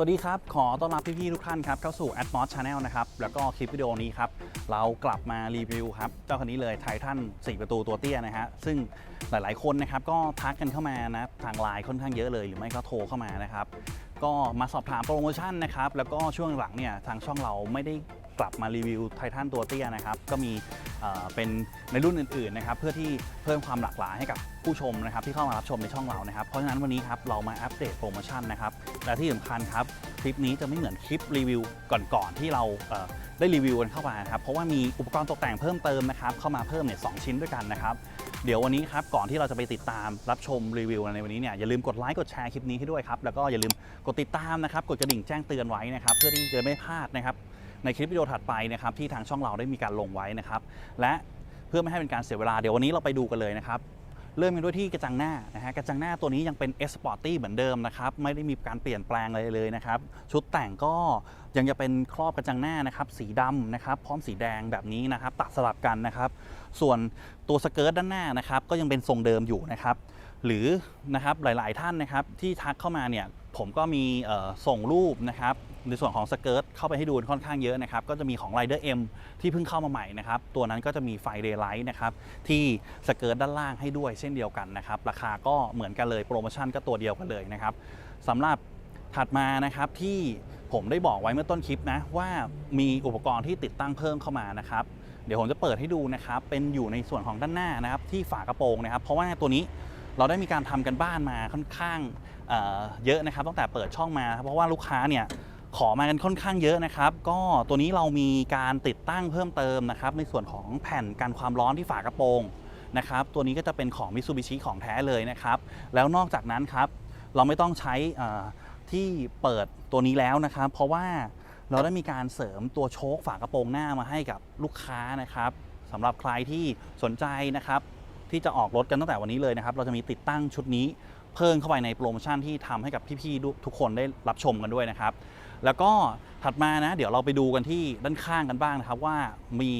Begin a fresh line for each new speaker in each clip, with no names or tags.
สวัสดีครับ ขอต้อนรับพี่ๆทุกท่านครับเข้าสู่ a d m o s Channel นะครับ แล้วก็คลิปวิดีโอนี้ครับ เรากลับมารีวิวครับ เจ้าคันนี้เลยไททัน4 ประตูตัวเตี้ยนะฮะ ซึ่งหลายๆคนนะครับก็ทักกันเข้ามานะ ทางไลน์ค่อนข้างเยอะเลย หรือไม่ก็โทรเข้ามานะครับ ก็มาสอบถามโปรโมชั่นนะครับ แล้วก็ช่วงหลังเนี่ยทางช่องเราไม่ได้ กลับมารีวิวไททันตัวเตี้ยนะครับ ก็มีเป็นในรุ่นอื่นๆนะครับ เพื่อที่เพิ่มความหลากหลายให้กับผู้ชมนะครับ ที่เข้ามารับชมในช่องเรานะครับ เพราะฉะนั้นวันนี้ครับเรามาอัปเดตโปรโมชั่นนะครับ และที่สำคัญครับคลิปนี้จะไม่เหมือนคลิปรีวิวก่อนๆที่เราเได้รีวิวกันเข้ามานะครับ เพราะว่ามีอุปกรณ์ตกแต่งเพิ่มเติมนะครับ เข้ามาเพิ่มเนี่ยสชิ้นด้วยกันนะครับ เดี๋ยววันนี้ครับ ก่อนที่เราจะไปติดตามรับชมรีวิวในวันนี้เนี่ย อย่าลืมกดไลค์ กดแชร์คลิปนี้ให้ด้วยครับ แล้วก็อย่าลืมกดติดตามนะครับ กดกระดิ่งแจ้งเตือนไว้นะครับ เพื่อที่จะไม่พลาดนะครับ ในคลิปวิดีโอถัดไปนะครับที่ทางช่องเราได้มีการลงไว้นะครับ และเพื่อไม่ให้เป็นการเสียเวลาเดี๋ยววันนี้เราไปดูกันเลยนะครับเริ่มกันด้วยที่กระจังหน้านะฮะกระจังหน้าตัวนี้ยังเป็น S Sporty เหมือนเดิมนะครับไม่ได้มีการเปลี่ยนแปลงอะไรเลยนะครับชุดแต่งก็ยังจะเป็นครอบกระจังหน้านะครับสีดำนะครับพร้อมสีแดงแบบนี้นะครับตัดสลับกันนะครับส่วนตัวสเกิร์ตด้านหน้านะครับก็ยังเป็นทรงเดิมอยู่นะครับหรือนะครับหลาย ๆ ท่านนะครับที่ทักเข้ามาเนี่ย ผมก็มีส่งรูปนะครับในส่วนของสเกิร์ตเข้าไปให้ดูค่อนข้างเยอะนะครับ ก็จะมีของ Rider M ที่เพิ่งเข้ามาใหม่นะครับ ตัวนั้นก็จะมีไฟเดย์ไลท์นะครับ ที่สเกิร์ตด้านล่างให้ด้วยเช่นเดียวกันนะครับ ราคาก็เหมือนกันเลยโปรโมชั่นก็ตัวเดียวกันเลยนะครับสำหรับถัดมานะครับที่ผมได้บอกไว้เมื่อต้นคลิปนะ ว่ามีอุปกรณ์ที่ติดตั้งเพิ่มเข้ามานะครับ เดี๋ยวผมจะเปิดให้ดูนะครับ เป็นอยู่ในส่วนของด้านหน้านะครับ ที่ฝากระโปรงนะครับ เพราะว่าตัวนี้เราได้มีการทำกันบ้านมาค่อนข้าง เเยอะนะครับตั้งแต่เปิดช่องมา เพราะว่าลูกค้าเนี่ยขอมากันค่อนข้างเยอะนะครับ ก็ตัวนี้เรามีการติดตั้งเพิ่มเติมนะครับ ในส่วนของแผ่นกันความร้อนที่ฝากระโปรงนะครับ ตัวนี้ก็จะเป็นของ Mitsubishi ของแท้เลยนะครับ แล้วนอกจากนั้นครับ เราไม่ต้องใช้ที่เปิดตัวนี้แล้วนะครับ เพราะว่าเราได้มีการเสริมตัวโชคฝากระโปรงหน้ามาให้กับลูกค้านะครับสำหรับใครที่สนใจนะครับ ที่จะออกรถกันตั้งแต่วันนี้เลยนะครับ เราจะมีติดตั้งชุดนี้ เพิ่มเข้าไปในโปรโมชั่นที่ทำให้กับพี่ๆทุกคนได้รับชมกันด้วยนะครับ แล้วก็ถัดมานะ เดี๋ยวเราไปดูกันที่ด้านข้างกันบ้างนะครับว่ามี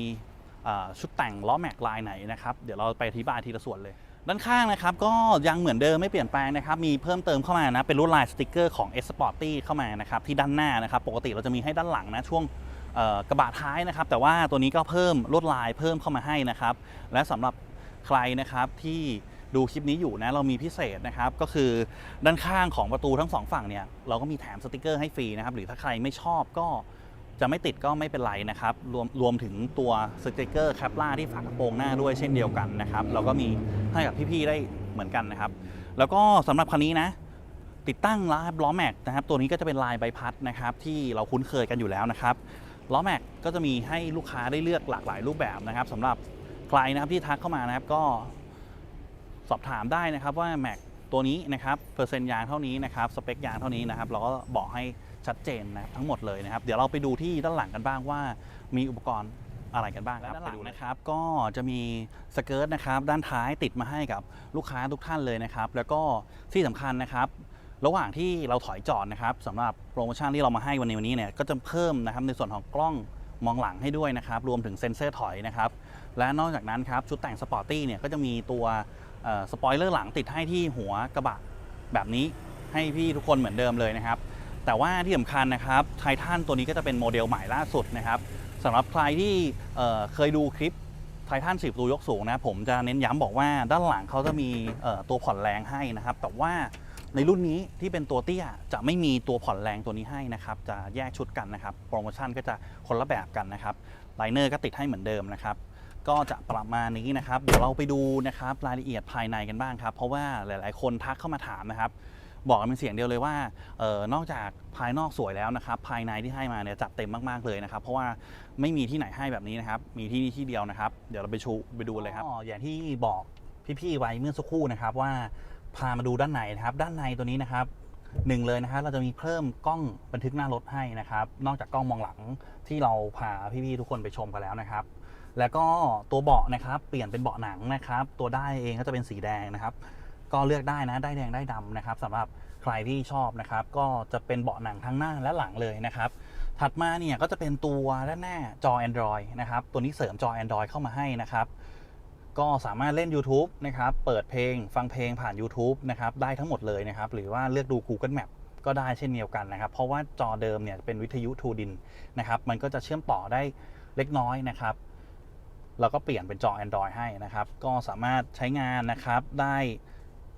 ชุดแต่งล้อแม็กลายไหนนะครับ เดี๋ยวเราไปอธิบายทีละส่วนเลย ด้านข้างนะครับก็ยังเหมือนเดิมไม่เปลี่ยนแปลงนะครับ มีเพิ่มเติมเข้ามานะเป็นลวดลายสติกเกอร์ของ S Sporty เข้ามานะครับที่ด้านหน้านะครับ ปกติเราจะมีให้ด้านหลังนะช่วงกระบะท้ายนะครับ แต่ว่าตัวนี้ก็เพิ่มลวดลายเพิ่มเข้ามาให้นะครับ และสำหรับใครนะครับที่ ดูคลิปนี้อยู่นะเรามีพิเศษนะครับก็คือด้านข้างของประตูทั้งสองฝั่งเนี่ยเราก็มีแถมสติกเกอร์ให้ฟรีนะครับหรือถ้าใครไม่ชอบก็จะไม่ติดก็ไม่เป็นไรนะครับ รวมรวมถึงตัวสติกเกอร์แคปล่าที่ฝากระโปรงหน้าด้วยเช่นเดียวกันนะครับ เราก็มีให้กับพี่ๆได้เหมือนกันนะครับ แล้วก็สำหรับคันนี้นะ ติดตั้งล้อล้อแม็กนะครับ ตัวนี้ก็จะเป็นลายใบพัดนะครับ ที่เราคุ้นเคยกันอยู่แล้วนะครับล้อแม็กก็จะมีให้ลูกค้าได้เลือกหลากหลายรูปแบบนะครับสำหรับใครนะครับที่ทักเข้ามานะครับก็ สอบถามได้นะครับว่าแม็กตัวนี้นะครับเปอร์เซ็นต์ยางเท่านี้นะครับสเปคยางเท่านี้นะครับเราก็บอกให้ชัดเจนนะครับทั้งหมดเลยนะครับ เดี๋ยวเราไปดูที่ด้านหลังกันบ้างว่ามีอุปกรณ์อะไรกันบ้างครับด้านหลังนะครับก็จะมีสเกิร์ตนะครับด้านท้ายติดมาให้กับลูกค้าทุกท่านเลยนะครับแล้วก็ที่สำคัญนะครับระหว่างที่เราถอยจอดนะครับสำหรับโปรโมชั่นที่เรามาให้วันนี้วันนี้เนี่ยก็จะเพิ่มนะครับในส่วนของกล้องมองหลังให้ด้วยนะครับรวมถึงเซ็นเซอร์ถอยนะครับและนอกจากนั้นครับชุดแต่งสปอร์ตี้เนี่ยก็จะมีตัว สปอยเลอร์หลังติดให้ที่หัวกระบะแบบนี้ให้พี่ทุกคนเหมือนเดิมเลยนะครับ แต่ว่าที่สำคัญนะครับไททันตัวนี้ก็จะเป็นโมเดลใหม่ล่าสุดนะครับสำหรับใครที่เเคยดูคลิปไททันสิบตัวยกสูงนะผมจะเน้นย้ำบอกว่าด้านหลังเขาจะมีตัวผ่อนแรงให้นะครับ แต่ว่าในรุ่นนี้ที่เป็นตัวเตี้ยจะไม่มีตัวผ่อนแรงตัวนี้ให้นะครับ จะแยกชุดกันนะครับ โปรโมชั่นก็จะคนละแบบกันนะครับไลเนอร์ก็ติดให้เหมือนเดิมนะครับ ก็จะประมาณนี้นะครับ เดี๋ยวเราไปดูนะครับรายละเอียดภายในกันบ้างครับ เพราะว่าหลาย ๆ คนทักเข้ามาถามนะครับ บอกกันเป็นเสียงเดียวเลยว่าออนอกจากภายนอกสวยแล้วนะครับ ภายในที่ให้มาเนี่ยจัดเต็มมาก ๆ เลยนะครับ เพราะว่าไม่มีที่ไหนให้แบบนี้นะครับ มีที่นี่ที่เดียวนะครับ เดี๋ยวเราไปชูไปดูเลยครับออย่างที่บอกพี่ ๆ ไว้เมื่อสักครู่นะครับว่าพามาดูด้านในนะครับ ด้านในตัวนี้นะครับหนึ่งเลยนะครับเราจะมีเพิ่มกล้องบันทึกหน้ารถให้นะครับ นอกจากกล้องมองหลังที่เราพาพี่ๆทุกคนไปชมกันแล้วนะครับ แล้วก็ตัวเบาะนะครับเปลี่ยนเป็นเบาะหนังนะครับ ตัวได้เองก็จะเป็นสีแดงนะครับ ก็เลือกได้นะได้แดงได้ดำนะครับสำหรับใครที่ชอบนะครับ ก็จะเป็นเบาะหนังทั้งหน้าและหลังเลยนะครับถัดมาเนี่ยก็จะเป็นตัวด้านหน้าจอ Android นะครับ ตัวนี้เสริมจอ Android เข้ามาให้นะครับ ก็สามารถเล่น YouTube นะครับ เปิดเพลงฟังเพลงผ่าน YouTube นะครับ ได้ทั้งหมดเลยนะครับ หรือว่าเลือกดู Google Map ก็ก็ได้เช่นเดียวกันนะครับ เพราะว่าจอเดิมเนี่ยเป็นวิทยุทูดินนะครับ มันก็จะเชื่อมต่อได้เล็กน้อยนะครับ แล้วก็เปลี่ยนเป็นจอ Android ให้นะครับ ก็สามารถใช้งานนะครับได้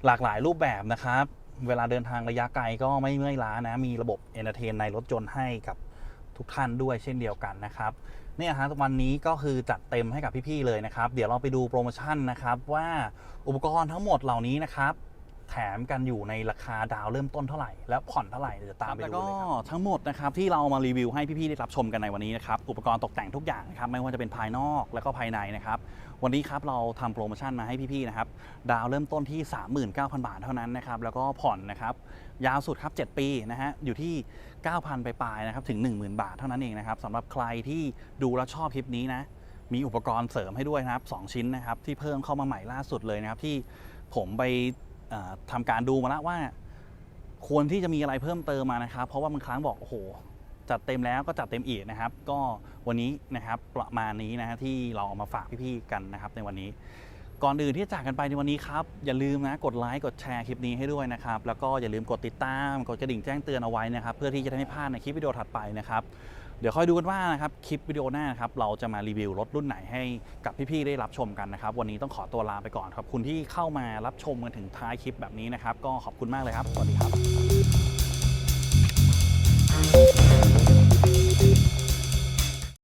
หลากหลายรูปแบบนะครับ เวลาเดินทางระยะไกลก็ไม่เมื่อยล้านะ มีระบบเอนเตอร์เทนในรถยนต์ให้กับทุกท่านด้วยเช่นเดียวกันนะครับเนี่ยฮะวันนี้ก็คือจัดเต็มให้กับพี่ๆเลยนะครับ เดี๋ยวเราไปดูโปรโมชั่นนะครับว่าอุปกรณ์ทั้งหมดเหล่านี้นะครับ แถมกันอยู่ในราคาดาวเริ่มต้นเท่าไหร่ และผ่อนเท่าไหร่เดี๋ยวตามไปดูเลยครับทั้งหมดนะครับที่เรามารีวิวให้พี่ๆได้รับชมกันในวันนี้นะครับอุปกรณ์ตกแต่งทุกอย่างนะครับไม่ว่าจะเป็นภายนอกแล้วก็ภายในนะครับวันนี้ครับเราทำโปรโมชั่นมาให้พี่ๆนะครับดาวเริ่มต้นที่ 39,000 บาทเท่านั้นนะครับแล้วก็ผ่อนนะครับยาวสุดครับ 7 ปีนะฮะอยู่ที่ 9,000 ไปปลายๆนะครับถึง 10,000 บาทเท่านั้นเองนะครับสำหรับใครที่ดูแล้วชอบคลิปนี้นะมีอุปกรณ์เสริมให้ด้วยนะครับ 2 ชิ้นนะครับที่เพิ่มเข้ามาใหม่ล่าสุดเลยนะครับที่ผมไปเอ่อ ทำการดูมาแล้วว่า ควรที่จะมีอะไรเพิ่มเติมมานะครับ เพราะว่าบางครั้งบอกโอ้โหจัดเต็มแล้วก็จัดเต็มอีกนะครับ ก็วันนี้นะครับประมาณนี้นะฮะที่เราเอามาฝากพี่ๆกันนะครับ ในวันนี้ ก่อนอื่นที่จะจากกันไปในวันนี้ครับ อย่าลืมนะกดไลค์กดแชร์คลิปนี้ให้ด้วยนะครับ แล้วก็อย่าลืมกดติดตาม กดกระดิ่งแจ้งเตือนเอาไว้นะครับ เพื่อที่จะได้ไม่พลาดในคลิปวิดีโอถัดไปนะครับ เดี๋ยวค่อยดูกันว่านะครับคลิปวิดีโอหน้านะครับเราจะมารีวิวรถรุ่นไหนให้กับพี่ๆได้รับชมกันนะครับ วันนี้ต้องขอตัวลาไปก่อนขอบคุณที่เข้ามารับชมกันถึงท้ายคลิปแบบนี้นะครับ ก็ขอบคุณมากเลยครับ สวัสดีครับ